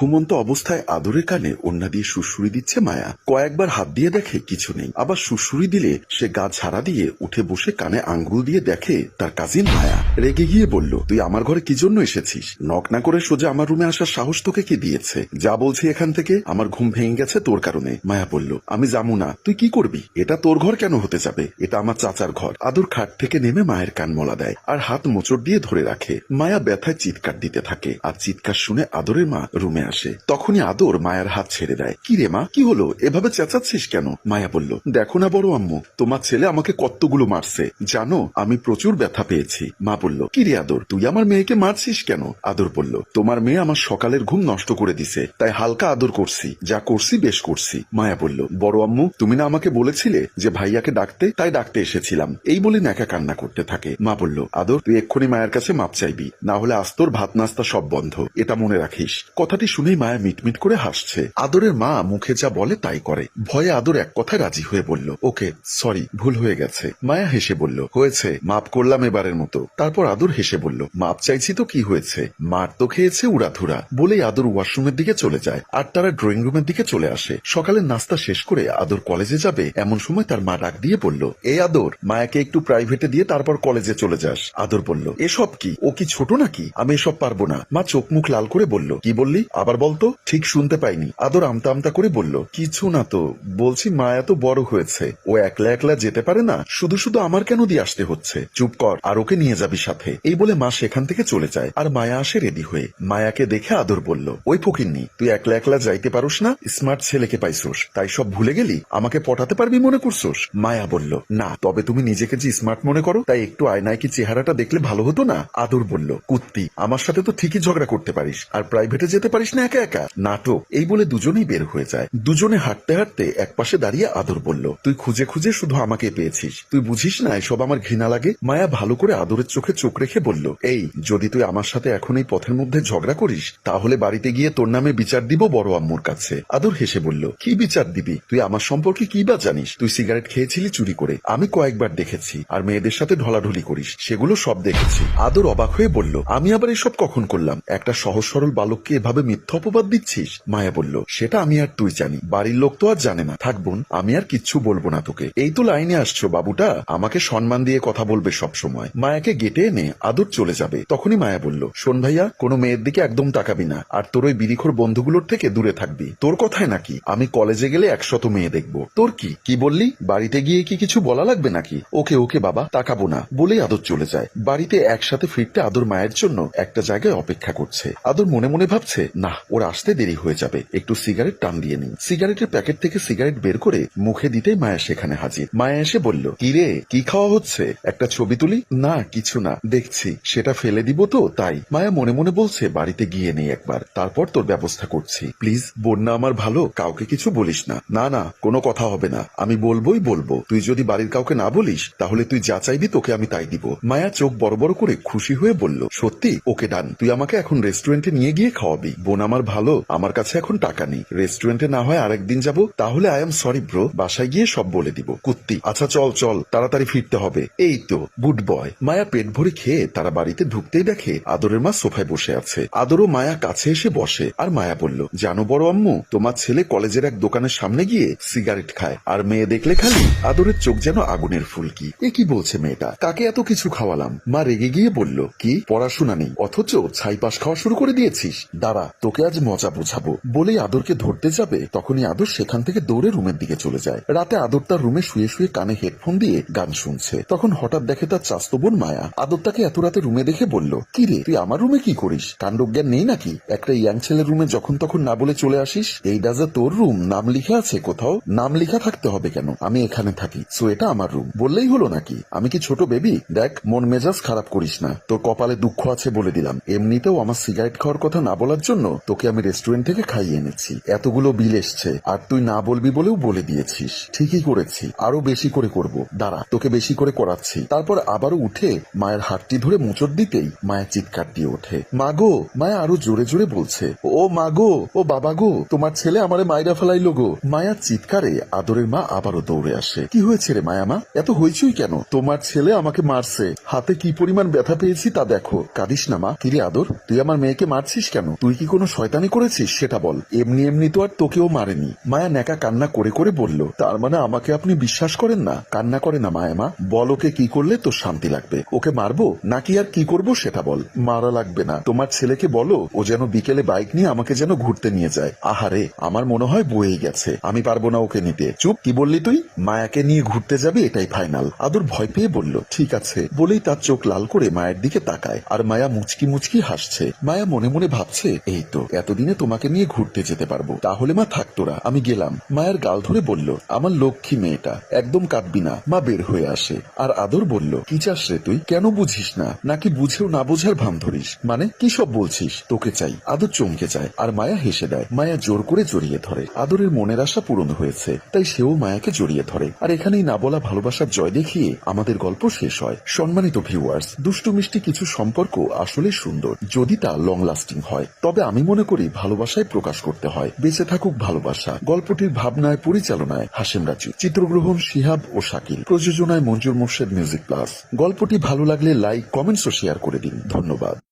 ঘুমন্ত অবস্থায় আদরের কানে ওন্না দিয়ে সুসুরি দিচ্ছে মায়া। কয়েকবার হাত দিয়ে দেখে কিছু নেই। আবার সুসুরি দিলে সে গা ঝাড়া দিয়ে উঠে বসে কানে আঙ্গুল দিয়ে দেখে তার কাজিন মায়া। রেগে গিয়ে বলল, তুই আমার ঘরে কি জন্য এসেছিস? নক না করে সোজা আমার রুমে আসার সাহস তোকে কি দিয়েছে? যা বলছি এখান থেকে, আমার ঘুম ভেঙে গেছে তোর কারণে। মায়া বলল, আমি যাব না। তুই কি করবি? এটা তোর ঘর কেন হতে যাবে? এটা আমার চাচার ঘর। আদর খাট থেকে নেমে মায়ের কান মলা দেয় আর হাত মোচড় দিয়ে ধরে রাখে। মায়া ব্যথায় চিৎকার দিতে থাকে। আর চিৎকার শুনে আদরের মা রুমে আসে। তখনই আদর মায়ের হাত ছেড়ে দেয়। কি রে মা, কি হলো? এভাবে চেঁচাচ্ছিস কেন? মায়া বলল, দেখো না বড় আম্মু, তোমার ছেলে আমাকে কতগুলো মারছে। জানো, আমি প্রচুর ব্যথা পেয়েছি। মা বলল কি রে আদর, তুই আমার মেয়েকে মারছিস কেন? আদর বলল, তোমার মেয়ে আমার সকালের ঘুম নষ্ট করে দিছে, তাই হালকা আদর করছি, যা করছি বেশ করছি। মায়া বলল, বড় আম্মু, তুমি না আমাকে বলেছিলে যে ভাইয়াকে ডাকতে? তাই ডাকতে এসেছিলাম। এই বলে ন্যাকা কান্না করতে থাকে। মা বলল, আদর, তুই এক্ষুনি মায়ের কাছে মাপ চাইবি, না হলে আজ তোর ভাত নাস্তা সব বন্ধ। এটা মনে রাখিস। কথাটি শুনেই মায়া মিটমিট করে হাসছে। আদরের মা মুখে যা বলে তাই করে। ভয়ে আদর এক কথায় রাজি হয়ে বলল, ওকে, সরি, ভুল হয়ে গেছে। মায়া হেসে বলল, হয়েছে, মাপ করলাম এবারের মতো। তারপর আদর হেসে বলল, মাপ চাইছি তো কি হয়েছে? মার তো খেয়েছে উড়াধুরা। বলেই আদর ওয়াশরুমের দিকে চলে যায় আর তারা ড্রয়িং রুমের দিকে চলে আসে। সকালের নাস্তা শেষ করে আদর কলেজে যাবে, এমন সময় তার মা ডাক দিয়ে বলল এই আদর, মায়াকে একটু প্রাইভেটে দিয়ে তারপর কলেজে চলে যাস। আদর বলল, এসব কি? ও কি ছোট নাকি? আমি এসব পারব না। মা চোখ মুখ লাল করে বলল, কি বললি? আবার বলতো, ঠিক শুনতে পাইনি। আদর আমতা আমতা করে বলল, কিছু না তো, বলছি মায়া তো বড় হয়েছে। ও একলা একলা যেতে পারে না, শুধু শুধু আমার কেন দিয়ে আসতে হচ্ছে? চুপ কর, আর ওকে নিয়ে যাবি সাথে। এই বলে মা সেখান থেকে চলে যায়, আর মায়া আসে রেডি হয়ে। মায়াকে দেখে আদর বলল, ওই ফকিন্নি, তুই একলা একলা যাইতে পারোস না, স্মার্ট ছেলেকে পাইছোস। তাই সব ভুলে গেলি? আমাকে পটাতে পারবি মনে করছোস? মায়া বলল, না, তবে তুমি নিজেকে যে স্মার্ট মনে করো, তাই একটু আয়নায় কি চেহারাটা দেখলে ভালো হতো না? আদর বলল, কুত্তি, আমার সাথে তো ঠিকই ঝগড়া করতে পারিস, আর প্রাইভেটে যেতে পারিস না? একা একা? নাটক। এই বলে দুজনেই বের হয়ে যায়। দুজনে হাঁটতে হাঁটতে এক পাশে দাঁড়িয়ে আদর বলল, তুই খুঁজে খুঁজে শুধু আমাকে পেয়েছিস। তুই বুঝিস না, এসব আমার ঘৃণা লাগে? মায়া ভালো করে আদরের চোখে চোখ রেখে বলল, এই, যদি তুই আমার সাথে এখন এই পথের মধ্যে ঝগড়া করিস, তাহলে বাড়িতে গিয়ে তোর নামে বিচার দিব বড় আম্মুর কাছে। আদর হেসে বলল, কি বিচার দিবি? তুই আমার সম্পর্কে কি বা জানিস? তুই সিগারেট খেয়েছিলি চুরি করে। আমি কয়েকবার দেখেছি, আর মেয়েদের সাথে ঢলাঢলি করিস, সেগুলো সব দেখেছি। আদর অবাক হয়ে বলল, আমি আবার এসব কখন করলাম? একটা সহজ সরল বালককে এভাবে মিথ্যা অপবাদ দিচ্ছিস? মায়া বলল, সেটা আমি আর তুই জানি। বাড়ির লোক তো আর জানে না। থাক বোন, আমি আর কিচ্ছু বলব না তোকে। এই তো লাইনে আসছো, বাবুটা। আমাকে সম্মান দিয়ে কথা বলবে সব সময় মায়াকে গেটে এনে আদর চলে যাবে। তখনই মায়া বলল, শোন ভাইয়া, কোনো মেয়ের দিকে একদম তাকাবি না। আর তোর ওই বিরিখোর বন্ধুগুলোর থেকে দূরে থাকবি। তোর কথায় নাকি? আমি কলেজে গেলে একশত মেয়ে দেখব। তোর কি? কি বললি? বাড়িতে গিয়ে কি কিছু বলা লাগবে নাকি? ওকে ওকে, বাবা, তাকাবো না। বলেই আদর চলে যায়। বাড়িতে একসাথে ফিরতে আদর মায়ের জন্য একটা জায়গায় অপেক্ষা করছে। আদর মনে মনে ভাবছে, না ওর আসতে দেরি হয়ে যাবে। একটু সিগারেট টান দিয়ে নিই সিগারেটের প্যাকেট থেকে সিগারেট বের করে মুখে দিতেই মায়া সেখানে হাজির। মায়া এসে বলল, কি রে, কি খাওয়া হচ্ছে? একটা ছবি তুলি? না, কিছু না। দেখছি। সেটা ফেলে দিব তো, তাই। মায়া মনে মনে বলছে, বাড়িতে গিয়ে নেই একবার। তারপর তোর ব্যবস্থা করছি। প্লিজ, বন্যা আমার ভালো। কাউকে কিছু বলিস না। না না, কোনো কথা হবে না। আমি বলবোই বলব। তুই যদি বাড়ির কাউকে না বলিস, তাহলে তুই যা চাইবি তোকে আমি তাই দিব। মায়া চোখ বড় বড় করে খুশি হয়ে বলল, সত্যি? ওকে ডান। তুই আমাকে এখন রেস্টুরেন্টে নিয়ে গিয়ে খাওয়াবি। বোন আমার ভালো, আমার কাছে এখন টাকা নেই। রেস্টুরেন্টে না হয় আরেকদিন যাব, তাহলে আই এম সরি ব্রো বাসায় গিয়ে সব বলে দিব। কুত্তি আচ্ছা চল চল, তাড়াতাড়ি ফিরতে হবে। এই তো গুড বয় মায়া পেট ভরে খেয়ে তারা বাড়িতে ঢুকতেই দেখে আদরের মা সোফায় বসে আছে। আদরও মায়া কাছে এসে বসে। আর মায়া বলল, জানো বড় আম্মু, তোমার ছেলে কলেজের এক দোকানের সামনে গিয়ে সিগারেট খায়। আর মেয়ে দেখলে খালি আদরের চোখ যেন আগুনের ফুলকি। এ কি বলছে মেয়েটা? কাকে এত কিছু খাওয়ালাম? মা রেগে গিয়ে বলল, কি? পড়াশোনা নেই। অথচ ছাই পাশ খাওয়া শুরু করে দিয়েছিস। দাঁড়া তোকে আজ মজা বোঝাবো। বলেই আদরকে ধরতে যাবে, তখনই আদর সেখান থেকে দৌড়ে রুমের দিকে চলে যায়। রাতে আদর তার রুমে শুয়ে শুয়ে কানে হেডফোন দিয়ে গান শুনছে। তখন হঠাৎ দেখে তার চাস্ত বোন মায়া। আদর তাকে এত রাতে রুমে দেখে বলল, কি রে, তুই আমার রুমে কি করিস? কাণ্ডজ্ঞান নেই নাকি? একটা ইয়াং ছেলের রুমে যখন তখন না বলে চলে আসিস? এই ডাজে তোর রুম, নাম লিখে আছে কোথাও? নাম লিখা থাকতে হবে কেন? আমি এখানে থাকি, সো এটা আমার রুম। বললেই হলো নাকি? আমি কি ছোট বেবি? দেখ, মন মেজাজ খারাপ করিস না। তোর কপালে দুঃখ আছে বলে দিলাম। এমনিতেও আমার সিগারেট খাওয়ার কথা না বলার জন্য তোকে আমি রেস্টুরেন্ট থেকে খাইয়ে এনেছি। এতগুলো বিল এসছে, আর তুই না বলবি বলেও বলে দিয়েছিস। ঠিকই করেছি, আরও বেশি করে করব। দাঁড়া, তোকে বেশি করে করাচ্ছি। তারপর আবারও উঠে মায়ের হাতটি ধরে মোচড় দিতেই মায়া চিৎকার দিয়ে ওঠে। মাগো মায়া আরও জোরে জোরে বলছে। ও মাগো ও বাবা গো! তোমার ছেলে আমারে মাইরা ফেলাইলো গো! মায়ার চিৎকারে আদরের মা আবারও দৌড়ে আসে। কি হয়েছে রে মায়া মা? এত হইচই কেন? তোমার ছেলে আমাকে মারছে। হাতে কি পরিমাণ ব্যথা পেয়েছি তা দেখো। কাঁদিস না মা। কিরে আদর, তুই আমার মেয়েকে মারছিস কেন? তুই কি কোনো শয়তানি করেছিস? সেটা বল। এমনি এমনি তো আর তোকেও মারেনি। মায়া নেকা কান্না করে করে বলল, তার মানে আমাকে আপনি বিশ্বাস করেন না? কান্না করে না মায়া মা। বল ওকে কি করলে তোর শান্তি লাগবে। ওকে মারবো? নাকি আর কি করব সেটা বল। মারা লাগবে না। তোমার ছেলেকে বলো, ও যেন বিকেলে বাইক নিয়ে আমাকে যেন ঘুরতে নিয়ে যায়। আহারে আমার মনে হয় বয়েই গেছে। আমি পারব না ওকে নিতে। চুপ, কি বললি তুই? মায়াকে নিয়ে ঘুরতে যাবি এটাই ফাইনাল। আদর ভয় পেয়ে বলল, ঠিক আছে। বলেই তার চোখ লাল করে মায়ের দিকে তাকায়। আর মায়া মুচকি মুচকি হাসছে। মায়া মনে মনে ভাবছে, এই তো এতদিনে তোমাকে নিয়ে ঘুরতে যেতে পারব। তাহলে মা থাক তোরা, আমি গেলাম। মায়ের গাল ধরে বলল, আমার লক্ষ্মী মেয়েটা, একদম কাঁদবি না। মা বের হয়ে আসে। আর আদর বলল, কি চাস রে তুই? কেন বুঝিস না? নাকি বুঝেও না বোঝার ভান ধরিস? মানে কি সব বলছিস? তোকে চাই। আদর চমকে যায়, আর মায়া হেসে দেয়। মায়া জোর করে জড়িয়ে ধরে। আদরের মনের আশা পূরণ হয়েছে, তাই সেও মায়াকে জড়িয়ে ধরে। আর এখানেই না বলা ভালোবাসার জয় দেখিয়ে আমাদের গল্প শেষ হয়। সম্মানিত ভিউয়ার্স দুষ্টু মিষ্টি কিছু সম্পর্ক আসলে সুন্দর, যদি তা লং লাস্টিং হয়। তবে আমি মনে করি ভালোবাসায় প্রকাশ করতে হয়। বেঁচে থাকুক ভালোবাসা। গল্পটির ভাবনায়, পরিচালনায় হাসেম রাজু। চিত্রগ্রহণ শিহাব ও শাকিল। প্রযোজনায় মঞ্জুর মোর্শেদ মিউজিক প্লাস। গল্পটি ভালো লাগলে লাইক কমেন্টস ও শেয়ার করে দিন। ধন্যবাদ।